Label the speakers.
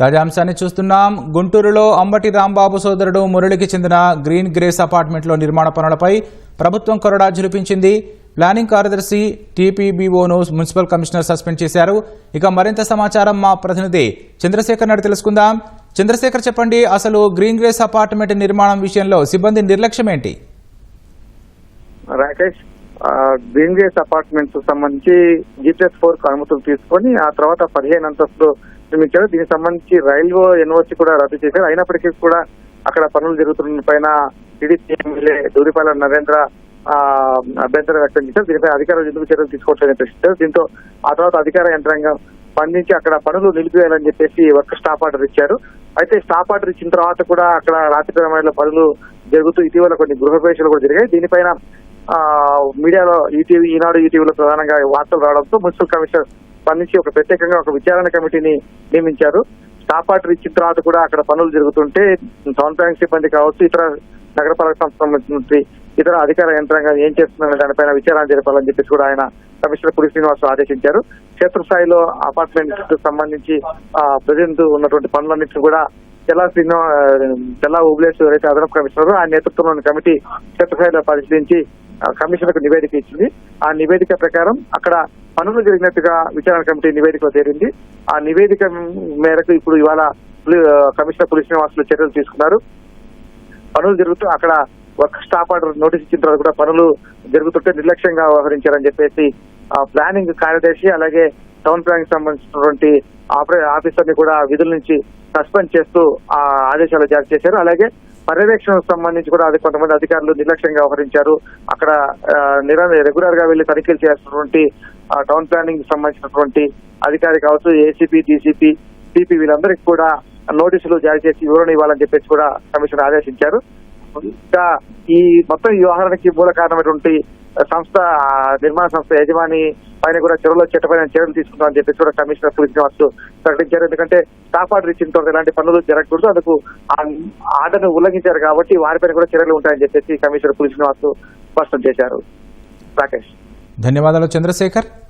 Speaker 1: తాజా అంశాన్ని చూస్తున్నాం. గుంటూరులో అంబటి రాంబాబు సోదరుడు మురళికి చెందిన గ్రీన్ గ్రేస్ అపార్ట్మెంట్లో నిర్మాణ పనులపై ప్రభుత్వం కొరడా జులిపించింది ప్లానింగ్ కార్యదర్శి టీపీబీఓను మున్సిపల్ కమిషనర్ సస్పెండ్ చేశారు. ఇక మరింత సమాచారం మా ప్రతినిధి చంద్రశేఖర్ నాయుడు తెలుసుకుందాం. చంద్రశేఖర్ చెప్పండి అసలు గ్రీన్ గ్రేస్ అపార్ట్మెంట్ నిర్మాణం విషయంలో సిబ్బంది నిర్లక్ష్యం ఏంటి
Speaker 2: రాకేష్ ఆ, గ్రీన్ అపార్ట్మెంట్స్ సంబంధించి జీపీఎస్ ఫోర్ అనుమతులు తీసుకొని ఆ తర్వాత పదిహేను అంతస్తులు నిర్మించారు. దీనికి సంబంధించి రైల్వే ఎన్ఓసి కూడా రద్దు చేశారు. అయినప్పటికీ కూడా అక్కడ పనులు జరుగుతున్న పైన టీడీపీ ఎమ్మెల్యే దూరిపాల నరేంద్ర ఆ, అభ్యంతరం వ్యక్తం చేశారు. దీనిపై అధికారులు ఎందుకు చర్యలు తీసుకోవట్లేదని ప్రశ్నించారు. దీంతో ఆ తర్వాత అధికార యంత్రాంగం స్పందించి అక్కడ పనులు నిలిపివేయాలని చెప్పేసి వర్క్ స్టాప్ ఆర్డర్ ఇచ్చారు. అయితే స్టాప్ ఆర్డర్ ఇచ్చిన తర్వాత కూడా అక్కడ రాత్రి సమయంలో పనులు జరుగుతూ ఇటీవల కొన్ని గృహప్రవేశాలు కూడా జరిగాయి. దీనిపైన మీడియాలో ఈటీవీ ఈనాడు ఈటీవీలో ప్రధానంగా వార్తలు రావడంతో మున్సిపల్ కమిషనర్ స్పందించి ఒక ప్రత్యేకంగా ఒక విచారణ కమిటీని నియమించారు. స్టాప్ ఇచ్చిన తర్వాత కూడా అక్కడ పనులు జరుగుతుంటే టౌన్ ప్లానింగ్ సిబ్బంది కావచ్చు ఇతర నగరపాలక సంస్థ సంబంధించి ఇతర అధికార యంత్రాంగం ఏం చేస్తుందనే దానిపైన విచారణ జరపాలని చెప్పేసి కూడా ఆయన కమిషనర్ పురి శ్రీనివాస్ ఆదేశించారు. క్షేత్రస్థాయిలో అపార్ట్మెంట్ సంబంధించి ఆ ప్రజెంట్ ఉన్నటువంటి పనులన్నింటినీ కూడా తెల్లా శ్రీనివా తెల్లా ఓబులేష్ ఎవరైతే అదనపు కమిషనర్ ఆయన నేతృత్వంలోని కమిటీ క్షేత్రస్థాయిలో పరిశీలించి కమిషన్కు నివేదిక ఇచ్చింది. ఆ నివేదిక ప్రకారం అక్కడ పనులు జరిగినట్టుగా విచారణ కమిటీ నివేదిక తేలింది. ఆ నివేదిక మేరకు ఇప్పుడు ఇవాళ పులి- కమిషనర్ పోలీస్ నివాసులు చర్యలు తీసుకున్నారు. పనులు జరుగుతూ అక్కడ వర్క్ స్టాప్ ఆర్డర్ నోటీస్ ఇచ్చిన తర్వాత కూడా పనులు జరుగుతుంటే నిర్లక్ష్యంగా వ్యవహరించారని చెప్పేసి ఆ ప్లానింగ్ కార్యదర్శి అలాగే టౌన్ ప్లానింగ్ సంబంధించినటువంటి ఆఫీసర్ని కూడా విధుల నుంచి సస్పెండ్ చేస్తూ ఆ ఆదేశాలు జారీ చేశారు. అలాగే పర్యవేక్షణకు సంబంధించి కూడా అది కొంతమంది అధికారులు నిర్లక్ష్యంగా వ్యవహరించారు. అక్కడ రెగ్యులర్గా వెళ్ళి తనిఖీలు చేస్తున్నటువంటి టౌన్ ప్లానింగ్ సంబంధించినటువంటి అధికారి కావచ్చు ఏసీపీ డీసీపీ సిపి వీళ్ళందరికీ కూడా నోటీసులు జారీ చేసి వివరణ ఇవ్వాలని చెప్పేసి కూడా కమిషన్ ఆదేశించారు. ఇంకా ఈ మొత్తం వ్యవహారానికి మూల కారణమైనటువంటి సంస్థ నిర్మాణ సంస్థ యజమాని పైన కూడా చెరువులో చెట్టపైన చర్యలు తీసుకుంటామని చెప్పేసి కూడా కమిషనర్ పులి శ్రీనివాస్ ప్రకటించారు. ఎందుకంటే స్టాప్ ఆర్డర్ ఇచ్చిన తర్వాత ఎలాంటి పనులు జరగకూడదు. అందుకు ఆర్డర్ను ఉల్లంఘించారు కాబట్టి వారిపైన కూడా చర్యలు ఉంటాయని చెప్పేసి కమిషనర్ పులి శ్రీనివాస్ స్పష్టం చేశారు. రాకేష్.
Speaker 1: ధన్యవాదాలు చంద్రశేఖర్.